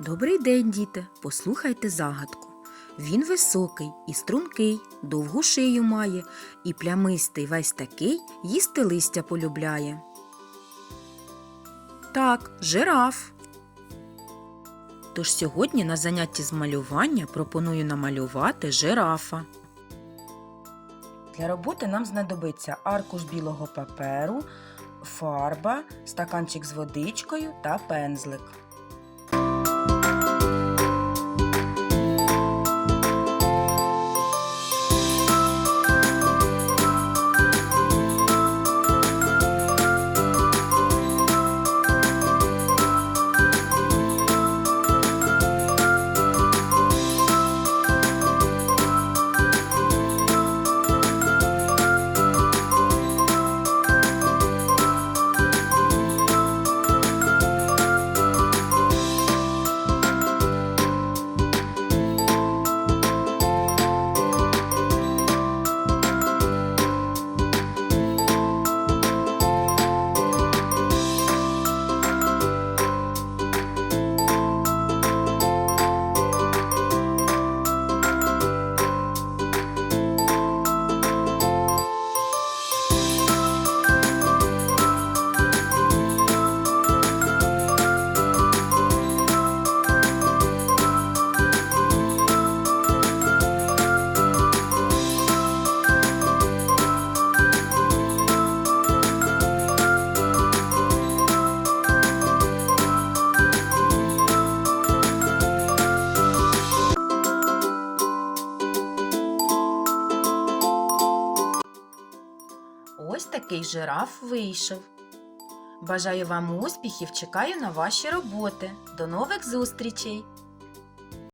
Добрий день, діти. Послухайте загадку. Він високий і стрункий, довгу шию має, і плямистий весь такий їсти листя полюбляє. Так, жираф. Тож сьогодні на занятті з малювання пропоную намалювати жирафа. Для роботи нам знадобиться аркуш білого паперу, фарба, стаканчик з водичкою та пензлик. Ось такий жираф вийшов. Бажаю вам успіхів, чекаю на ваші роботи. До нових зустрічей!